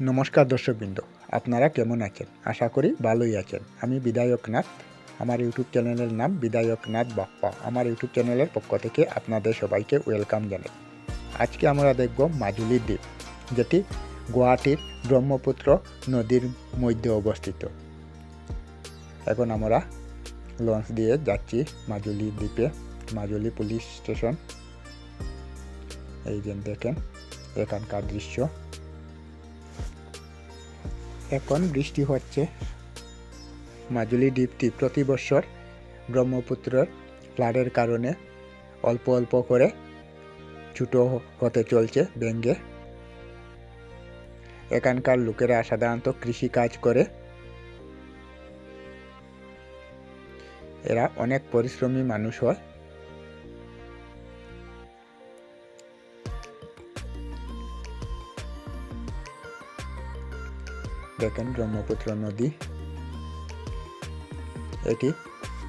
নমস্কার দর্শকবৃন্দ, আপনারা কেমন আছেন? আশা করি ভালোই আছেন। আমি বিধায়ক নাথ আমার ইউটিউব চ্যানেলের নাম বিধায়ক নাথ বাপ্পা। আমার ইউটিউব চ্যানেলের পক্ষ থেকে আপনাদের সবাইকে ওয়েলকাম জানাই। আজকে আমরা দেখব মাজুলি দ্বীপ, যেটি গুয়াহাটির ব্রহ্মপুত্র নদীর মধ্যে অবস্থিত। এখন আমরা লঞ্চ দিয়ে যাচ্ছি মাজুলি দ্বীপে, মাজুলি পুলিশ স্টেশন। এই যে দেখেন, এখানকার দৃশ্য। এখন বৃষ্টি হচ্ছে। মাজুলি দ্বীপটি প্রতি বছর ব্রহ্মপুত্রর ফ্লাডের কারণে অল্প অল্প করে ছোটো হতে চলছে ব্যঙ্গে। এখানকার লোকেরা সাধারণত কৃষি কাজ করে। এরা অনেক পরিশ্রমী মানুষ হয়। দেখেন ব্রহ্মপুত্র নদী। এটি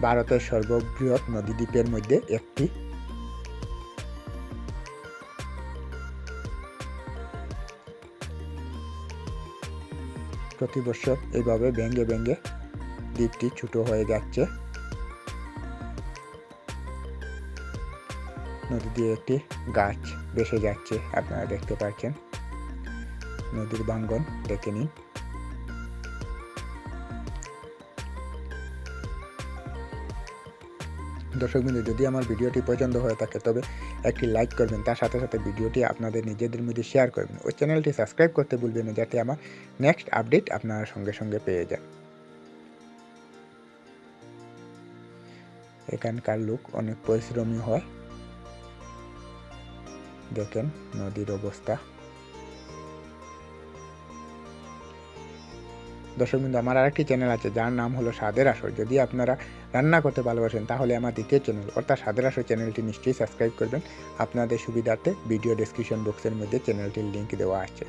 ভারতের সর্ববৃহৎ নদীদ্বীপের মধ্যে একটি। প্রতি বছর এইভাবে ভেঙ্গে ভেঙ্গে দ্বীপটি ছোট হয়ে যাচ্ছে। নদী দিয়ে একটি গাছ ভেসে যাচ্ছে, আপনারা দেখতে পাচ্ছেন। নদীর বাঙ্গন দেখে নিন। দর্শকবৃন্দ যদি আমার ভিডিওটি পছন্দ হয়ে থাকে তবে একটি লাইক করবেন। তার সাথে সাথে ভিডিওটি আপনাদের নিজেদের মধ্যে শেয়ার করবেন। ওই চ্যানেলটি সাবস্ক্রাইব করতে ভুলবেন না, যাতে আমার নেক্সট আপডেট আপনারা সঙ্গে সঙ্গে পেয়ে যান। এখানকার লোক অনেক পরিশ্রমী হয়। দেখেন নদীর অবস্থা। দর্শক বিন্দু আমার আরেকটি চ্যানেল আছে, যার নাম হলো স্বাদের আসর। যদি আপনারা রান্না করতে ভালোবাসেন, তাহলে আমার দ্বিতীয় চ্যানেল অর্থাৎ স্বাদের আসর চ্যানেলটি নিশ্চয়ই সাবস্ক্রাইব করবেন। আপনাদের সুবিধার্থে ভিডিও ডেসক্রিপশন বক্সের মধ্যে চ্যানেলটির লিঙ্ক দেওয়া আছে।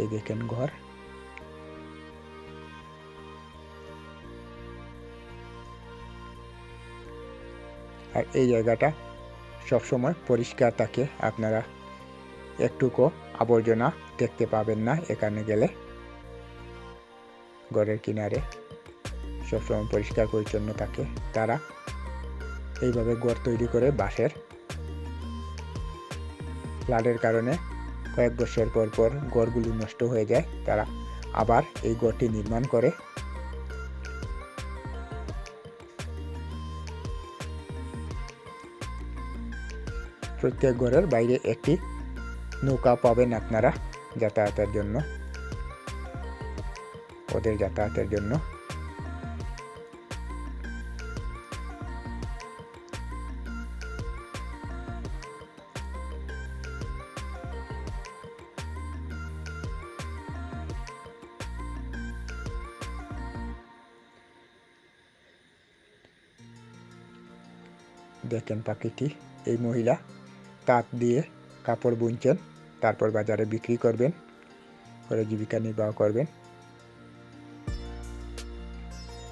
এই দেখেন ঘর। আর এই জায়গাটা সবসময় পরিষ্কার থাকে, আপনারা একটুকু আবর্জনা দেখতে পাবেন না এখানে গেলে। ঘরের কিনারে সবসময় পরিষ্কার পরিচ্ছন্ন থাকে তারা। এইভাবে গড় তৈরি করে বাঁশের। ফ্লাডের কারণে কয়েক বছর পর পর গড়গুলি নষ্ট হয়ে যায় তারা। আবার এই গড়টি নির্মাণ করে। প্রত্যেক ঘরের বাইরে একটি নৌকা পাবেন আপনারা যাতায়াতের জন্য। ওদের যাতায়াতের জন্য। দেখেন পাখিটি এই মহিলা তাঁত দিয়ে কাপড় বুনছেন, তারপর বাজারে বিক্রি করবেন করে জীবিকা নির্বাহ করবেন।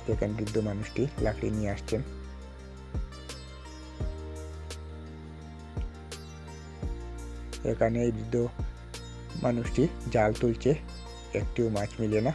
দেখেন বৃদ্ধ মানুষটি লাকড়ি নিয়ে আসছেন। এখানে এই বৃদ্ধ মানুষটি জাল তুলছে, একটিও মাছ মিলে না।